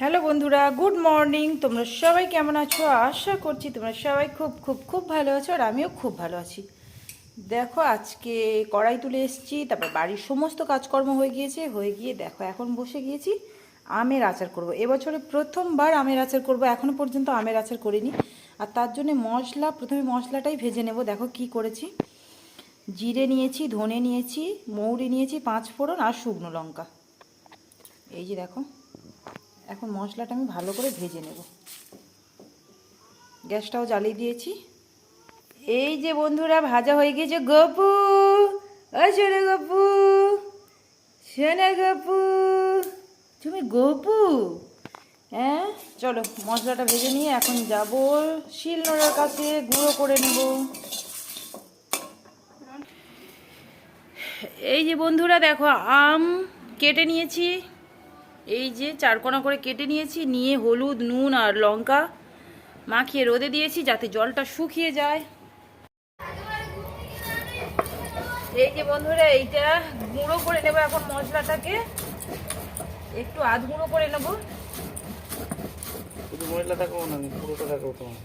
Hello বন্ধুরা, good morning. তোমরা সবাই কেমন আছো? আশা করছি তোমরা সবাই খুব খুব খুব ভালো আছো, আর আমিও খুব ভালো আছি। দেখো, আজকে কড়াই তুলে এসেছি, তারপর বাড়ির সমস্ত কাজকর্ম হয়ে গিয়েছে, হয়ে গিয়ে দেখো, এখন বসে গিয়েছি, আমের আচার করব। এবছরে প্রথমবার আমের আচার করব এখনও পর্যন্ত আমের আচার করিনি। আর তার জন্য মশলা, প্রথমে মশলাটাই ভেজে নেব, দেখো কি করেছি। জিরে নিয়েছি, ধনে নিয়েছি, মৌরি নিয়েছি, পাঁচ ফোড়ন আর শুকনো লঙ্কা। এই যে দেখো, এখন মশলাটা আমি ভালো করে ভেজে নেব। গ্যাসটাও জ্বালিয়ে দিয়েছি। এই যে বন্ধুরা, ভাজা হয়ে গিয়েছে গপু। ও গপু, শোনে গপু। তুমি গপু? হ্যাঁ চলো মশলাটা ভেজে নিয়ে এখন যাব শিলনোড়ার কাছে, গুঁড়ো করে নেব। এই যে বন্ধুরা, দেখো আম কেটে নিয়েছি। এই যে চারকোনা করে কেটে নিয়েছি, নিয়ে হলুদ, নুন আর লঙ্কা মাখিয়ে রোদে দিয়েছি যাতে জলটা শুকিয়ে যায়। এই যে বন্ধুরা এইটা গুঁড়ো করে নেব এখন মশলাটাকে একটু আধ গুঁড়ো করে নেব শুধু মশলা থাকব না পুরোটা থাকব তোমার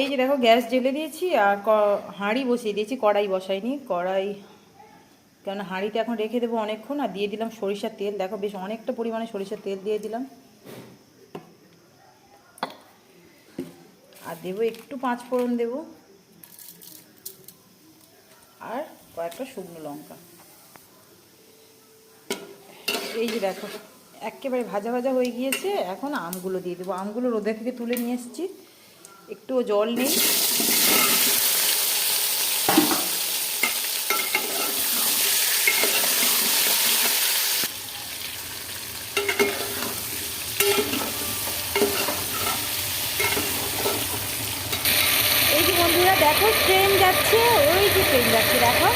এই যে দেখো গ্যাস জ্বেলে দিয়েছি আর হাঁড়ি বসিয়ে দিয়েছি, কড়াই বসাইনি। কড়াই কেন হাঁড়িতে এখন রেখে দেবো অনেকক্ষণ আর দিয়ে দিলাম সরিষার তেল। দেখো বেশ অনেকটা পরিমাণে সরিষার তেল দিয়ে দিলাম। আর দেবো একটু পাঁচ ফোড়ন দেবো আর কয়েকটা শুকনো লঙ্কা। এই যে দেখো, একেবারে ভাজা ভাজা হয়ে গিয়েছে। এখন আমগুলো দিয়ে দেবো। আমগুলো রোদে থেকে তুলে নিয়ে এসেছি। একটুও জল নেই। বন্ধুরা, দেখো ট্রেন যাচ্ছে, ওই যে ট্রেন যাচ্ছে, দেখো,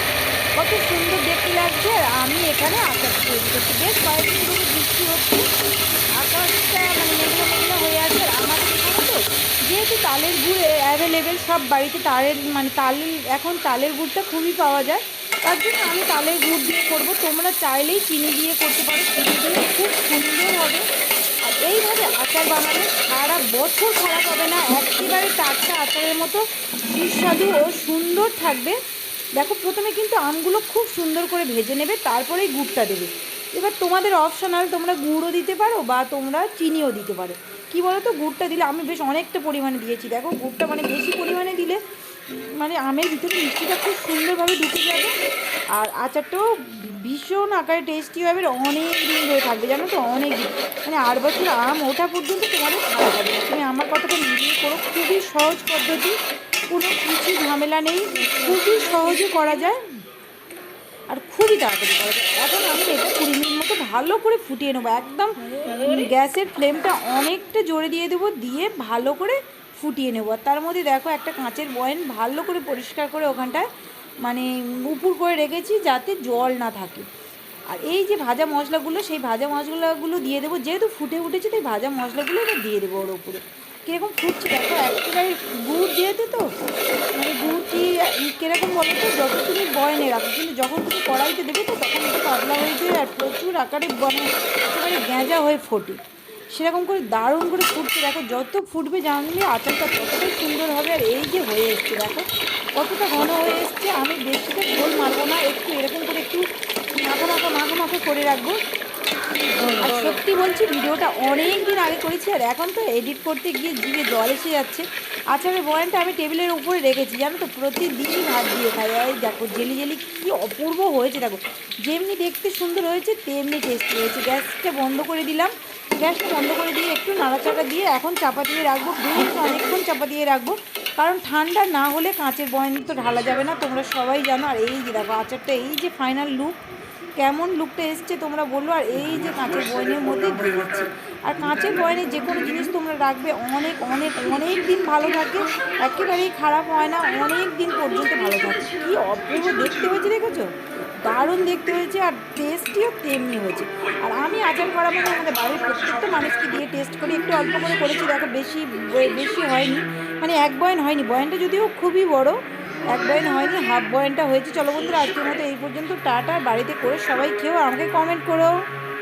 কত সুন্দর দেখতে লাগছে। আমি এখানে আকাশ তৈরি করছি। বেশ কয়েকদিন ধরে বৃষ্টি হচ্ছে আকাশটা মানে মেঘলা মেঘলা হয়ে আছে আর আমাদের এখানে তো যেহেতু তালের গুড় অ্যাভেলেবেল সব বাড়িতে তালের মানে তাল, এখন তালের গুড়টা খুবই পাওয়া যায়। তার জন্য আমি তালের গুড় দিয়ে করব। তোমরা চাইলেই চিনি দিয়ে করতে পারো। চিনি দিয়ে খুব সুন্দর হবে। আর এইভাবে আচার বানালে সারা বছর খারাপ হবে না। একেবারে টাটকা আচারের মতো সুস্বাদু ও সুন্দর থাকবে। দেখো, প্রথমে কিন্তু আমগুলো খুব সুন্দর করে ভেজে নেবে, তারপরেই গুড়টা দেবে। এবার তোমাদের অপশনাল তোমরা গুড়ও দিতে পারো বা তোমরা চিনিও দিতে পারো। কি বলো তো গুড়টা দিলে আমি বেশ অনেকটা পরিমাণে দিয়েছি। দেখো, গুড়টা মানে বেশি পরিমাণে দিলে মানে আমের ভিতরে মিষ্টিটা খুব সুন্দরভাবে ঢুকে যাবে আর আচারটাও ভীষণ আকারে টেস্টি হবে অনেক দিন ধরে থাকবে, জানো তো অনেক দিন মানে আট বছর আম ওঠা পর্যন্ত তোমাদের হবে না। তুমি আমার কথাটা মিলিয়ে করো, খুবই সহজ পদ্ধতি, কোনো কিছু ঝামেলা নেই, খুবই সহজে করা যায় আর খুবই তাড়াতাড়ি করা যায়। এখন আমি এটা কুড়ি মিনিট ভালো করে ফুটিয়ে নেব। একদম গ্যাসের ফ্লেমটা অনেকটা জোরে দিয়ে দেবো, দিয়ে ভালো করে ফুটিয়ে নেব। আর তার মধ্যে দেখো একটা কাঁচের বয়েন ভালো করে পরিষ্কার করে ওখানটায় মানে উপুর করে রেখেছি যাতে জল না থাকে। আর এই যে ভাজা মশলাগুলো, সেই ভাজা মশলাগুলো দিয়ে দেবো। যেহেতু ফুটে উঠেছে, তাই ভাজা মশলাগুলো এবার দিয়ে দেবো ওর উপরে। কীরকম ফুটছে দেখো, একেবারে গুড় যেহেতু তো কীরকম বলো তো যত তুমি বয়নে রাখো, কিন্তু যখন তুমি কড়াইতে দেবে তো তখন একটু পাতলা হয়ে যায় আর প্রচুর আকারে মানে একেবারে গেঁজা হয়ে ফোটে। সেরকম করে দারুণ করে ফুটছে, দেখো যত ফুটবে জানলে আচারটা ততটাই সুন্দর হবে আর এই যে হয়ে এসছে, দেখো কতটা ঘন হয়ে এসছে, আমি বেশিটা ঝোল মারবো না, একটু এরকম করে একটু মাখা মাখা মাখা মাখা করে রাখব। আর সত্যি বলছি, ভিডিওটা অনেক দিন আগে করেছি আর এখন তো এডিট করতে গিয়ে জিভে জল এসে যাচ্ছে। আচারের বয়ানটা আমি টেবিলের উপরে রেখেছি, জানো তো, প্রতিদিনই ভাত দিয়ে খাই। এই দেখো, জেলি জেলি কী অপূর্ব হয়েছে, দেখো। যেমনি দেখতে সুন্দর হয়েছে, তেমনি টেস্টি হয়েছে। গ্যাসটা বন্ধ করে দিলাম। গ্যাসটা বন্ধ করে দিয়ে একটু নাড়াচাড়া দিয়ে এখন চাপা দিয়ে রাখব বেশ অনেকক্ষণ চাপা দিয়ে রাখব। কারণ ঠান্ডা না হলে কাঁচের বয়ন তো ঢালা যাবে না, তোমরা সবাই জানো। আর এই যে দেখো, আচারটা, এই যে ফাইনাল লুক কেমন লুকটা এসছে তোমরা বলল, আর এই যে কাঁচের বয়নের মধ্যে দিয়ে আর কাঁচের বয়নে যে কোনো জিনিস তোমরা রাখবে অনেক অনেক অনেক দিন ভালো থাকে একেবারেই খারাপ হয় না, অনেক দিন পর্যন্ত ভালো থাকে কী অপূর্ব দেখতে হয়েছে, দেখেছ? দারুণ দেখতে হয়েছে আর টেস্টিও তেমনি হয়েছে। আর আমি আচার করা মানে আমাদের বাড়ির প্রত্যেকটা মানুষকে দিয়ে টেস্ট করি, একটু অল্প করে করেছি, দেখো বেশি বেশি হয়নি। মানে এক বয়ন হয়নি, বয়নটা যদিও খুবই বড়, এক বয়ন হয়নি, হাফ বয়নটা হয়েছে। চলো বন্ধুরা, আজকের মতো এই পর্যন্ত, টাটা, বাড়িতে করে সবাই খেয়েও আমাকে কমেন্ট করো